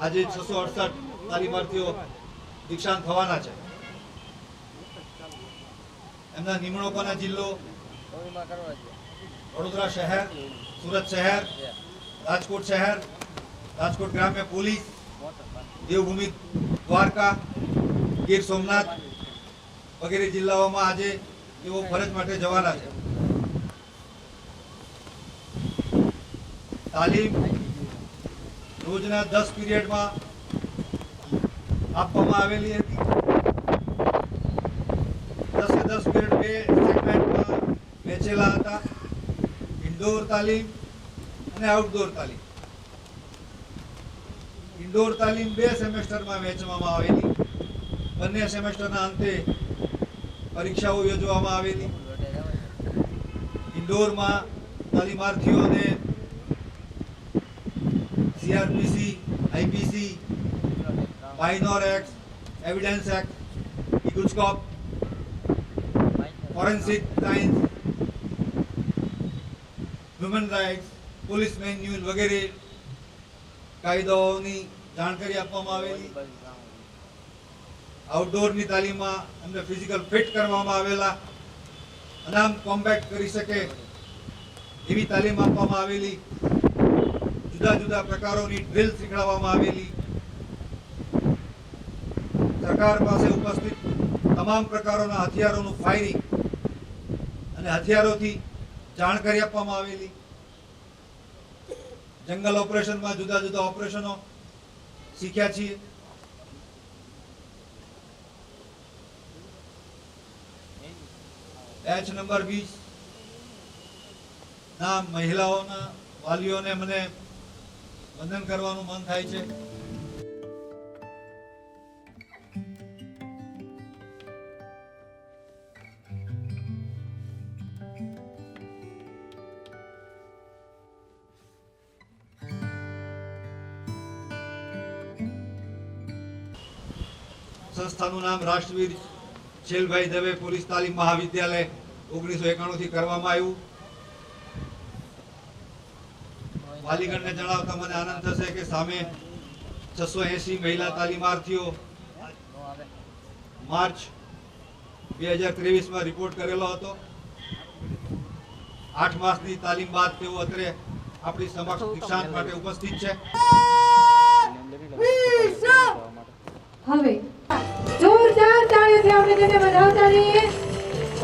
આજે છસો અડસઠ તાલીમાર્થીઓ દીક્ષાંત થવાના છે. એમના નિમણૂકોના જિલ્લો વડોદરા શહેર, સુરત શહેર, રાજકોટ શહેર, રાજકોટ ગ્રામ્ય પોલીસ, દેવભૂમિ દ્વારકા, ગીર સોમનાથ વગેરે જિલ્લાઓમાં આજે તેઓ ફરજ માટે જવાના છે. તાલીમ રોજના દસ પીરિયડમાં આપવામાં આવેલી હતી. દસે દસ પીરિયડ બે સેગમેન્ટમાં વેચેલા હતા. ઇન્ડોર તાલીમ અને આઉટડોર તાલીમ. ઇન્ડોર તાલીમ બે સેમેસ્ટરમાં વહેંચવામાં આવેલી. બંને સેમેસ્ટરના અંતે પરીક્ષાઓ યોજવામાં આવેલી. ઇન્ડોરમાં તાલીમાર્થીઓને CrPC, IPC minor act evidence act ઇગુસ્કોપ forensic science human rights police manual વગેરે કાયદાઓની જાણકારી આપવામાં આવેલી. આઉટડોરની તાલીમમાં એમને ફિઝિકલ ફિટ કરવામાં આવેલા. અનામ કોમ્બેક્ટ કરી શકે એવી તાલીમ આપવામાં આવેલી. જુદા જુદા પ્રકારોની ડ્રિલ શીખવાડવામાં આવેલી. સરકાર પાસે ઉપસ્થિત તમામ પ્રકારોના હથિયારોનું ફાયરિંગ અને હથિયારોથી જાણકારી આપવામાં આવેલી. જંગલ ઓપરેશનમાં જુદા જુદા ઓપરેશનો શીખ્યા છીએ. એચ નંબર વીસ. ના, મહિલાઓના, વાલીઓને મને વંદન કરવાનું મન થાય છે. સંસ્થાનું નામ રાષ્ટ્રવીર શૈલભાઈ દવે પોલીસ તાલીમ મહાવિદ્યાલય ઓગણીસો એકાણું થી કરવામાં આવ્યું. વાલીગણને જણાવતા મને આનંદ થશે કે સામે છસો એસી મહિલા તાલીમાર્થીઓ માર્ચ બે હજાર ત્રેવીસમાં રિપોર્ટ કરેલો હતો. આઠ માસની તાલીમ બાદ તેઓ અત્રે આપણી સમક્ષ દીક્ષાંત માટે ઉપસ્થિત છે. હવે જોરદાર તાળીઓથી આપણે તેને વધાવતા રહીએ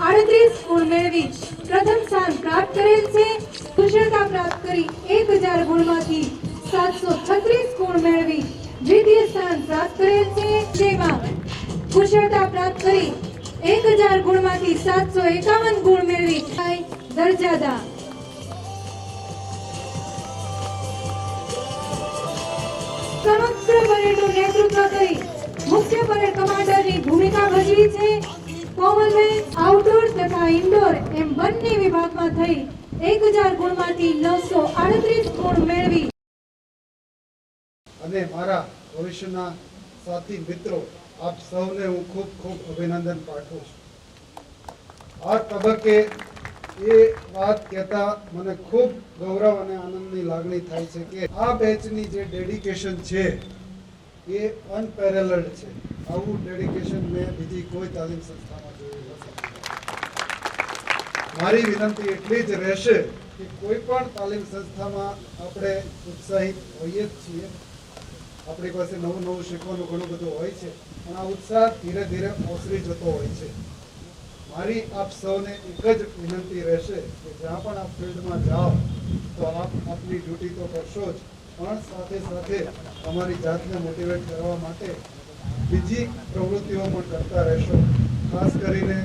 આડત્રીસ ગુણ મેળવી પ્રથમ સ્થાન પ્રાપ્ત કરેલ છે. કુશળતા પ્રાપ્ત કરી એક હજાર ગુણમાંથી સાતસો છત્રીસ ગુણ મેળવી દ્વિતીય સ્થાન પ્રાપ્ત કરેલ છે. જેમાં કુશળતા પ્રાપ્ત કરી એક હજાર ગુણમાંથી સાતસો એકાવન ગુણ મેળવી થાય દરજાદા. સમગ્ર પરેડનું નેતૃત્વ કરી મુખ્ય પરેડ કમાન્ડરની ભૂમિકા ભજવી છે. કોમનવેલ્થ, આઉટડોર તથા ઇન્ડોર એમ બંને વિભાગમાં થઈ અને મારા ભવિષ્યના સાથી મિત્રો, આપ સૌને હું ખૂબ ખૂબ અભિનંદન પાઠવું છું. આ તબક્કે એ વાત કહેતા મને ખૂબ ગૌરવ અને આનંદની લાગણી થાય છે કે આ બેચની જે ડેડિકેશન છે, એ અનપેરેલડ છે. આવું ડેડિકેશન મેં બીજી કોઈ તાલીમ સંસ્થામાં જોયું નથી. મારી વિનંતી એટલી જ રહેશે કે કોઈ પણ તાલીમ સંસ્થામાં આપણે ઉત્સાહિત હોઈએ જ છીએ. આપણી પાસે નવું નવું શીખવાનું ઘણું બધું હોય છે, પણ આ ઉત્સાહ ધીરે ધીરે ઓસરી જતો હોય છે. મારી આપ સૌને એક જ વિનંતી રહેશે કે જ્યાં પણ આપ ફિલ્ડમાં જાઓ, તો આપ આપની ડ્યુટી તો કરશો જ, પણ સાથે સાથે તમારી જાતને મોટિવેટ કરવા માટે બીજી પ્રવૃત્તિઓ પણ કરતા રહેશો. ખાસ કરીને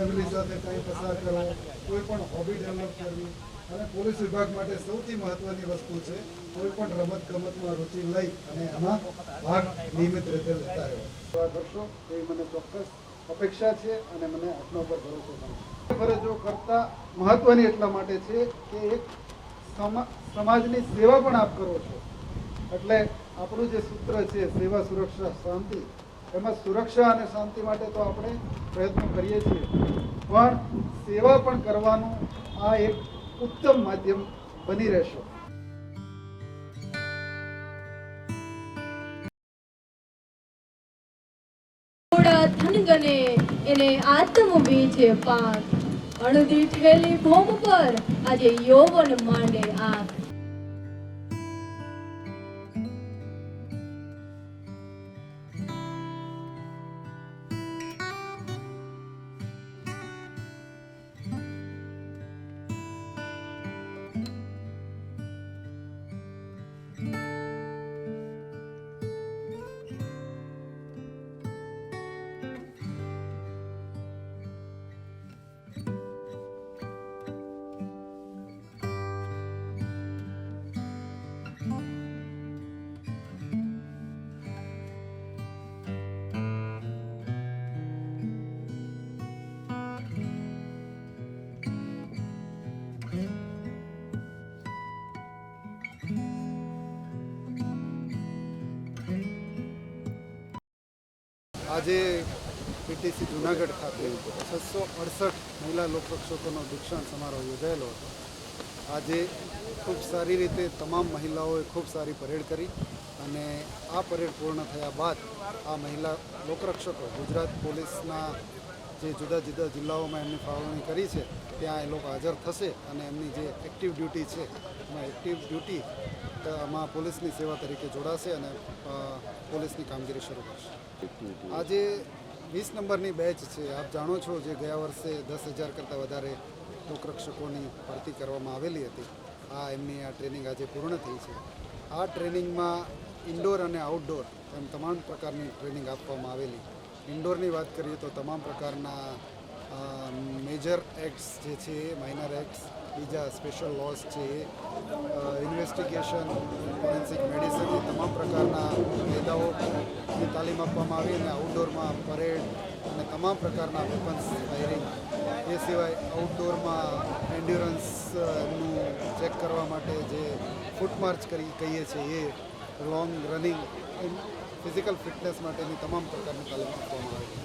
ફેમિલી સાથે ટાઈમ પસાર કરવો, કોઈ પણ હોબી ડેવલપ કરવી અને પોલીસ વિભાગ માટે સૌથી મહત્વની વસ્તુ છે, કોઈ પણ રમત ગમતમાં રુચિ લઈ અને એમાં ભાગ નિયમિત રીતે લેતા રહેવા. કરશો એ મને ચોક્કસ અપેક્ષા છે અને મને આપના પર ભરોસો છે. ફરજો કરતા મહત્વની એટલા માટે છે કે એક સમા- સમાજની સેવા પણ આપ કરો છો. એટલે આપણું જે સૂત્ર છે, સેવા સુરક્ષા શાંતિ એમાં સુરક્ષા અને શાંતિ માટે તો આપણે પ્રયત્નો કરીએ છીએ. પણ સેવા પણ કરવાનું આ એક ઉત્તમ માધ્યમ બની રહેશે. એને આત્મ બીજે પાક અણધી ઠેલી આજે યૌવન માંડે આંખ આજે પીટીસી જુનાગઢ ખાતે છસો અડસઠ મહિલા લોકરક્ષકોનો દીક્ષાંત સમારોહ યોજાયેલો હતો. આજે ખૂબ સારી રીતે તમામ મહિલાઓએ ખૂબ સારી પરેડ કરી અને આ પરેડ પૂર્ણ થયા બાદ આ મહિલા લોકરક્ષકો ગુજરાત પોલીસના જે જુદા જુદા જિલ્લાઓમાં એમની ફાળવણી કરી છે, ત્યાં એ લોકો હાજર થશે અને એમની જે એક્ટિવ ડ્યુટી છે એમાં એક્ટિવ ડ્યુટી માં પોલીસની સેવા તરીકે જોડાશે અને પોલીસની કામગીરી શરૂ કરશે. આજે વીસ નંબરની બેચ છે. આપ જાણો છો જે ગયા વર્ષે દસ હજાર કરતાં વધારે લોકરક્ષકોની ભરતી કરવામાં આવેલી હતી. આ એમની આ ટ્રેનિંગ આજે પૂર્ણ થઈ છે. આ ટ્રેનિંગમાં ઇન્ડોર અને આઉટડોર એમ તમામ પ્રકારની ટ્રેનિંગ આપવામાં આવેલી. ઇન્ડોરની વાત કરીએ તો તમામ પ્રકારના મેજર એક્ટ્સ જે છે, માઇનર એક્ટ્સ બીજા સ્પેશિયલ લોસ છે. ઇન્વેસ્ટિગેશન ફોરેન્સિક મેડિસિન તમામ પ્રકારના કાયદાઓની તાલીમ આપવામાં આવી અને આઉટડોરમાં પરેડ અને તમામ પ્રકારના વેપન્સ ફાયરિંગ એ સિવાય આઉટડોરમાં એન્ડ્યુરન્સનું ચેક કરવા માટે જે ફૂટમાર્ચ કરી કહીએ છીએ એ લોંગ રનિંગ ફિઝિકલ ફિટનેસ માટેની તમામ પ્રકારની તાલીમ આપવામાં આવી.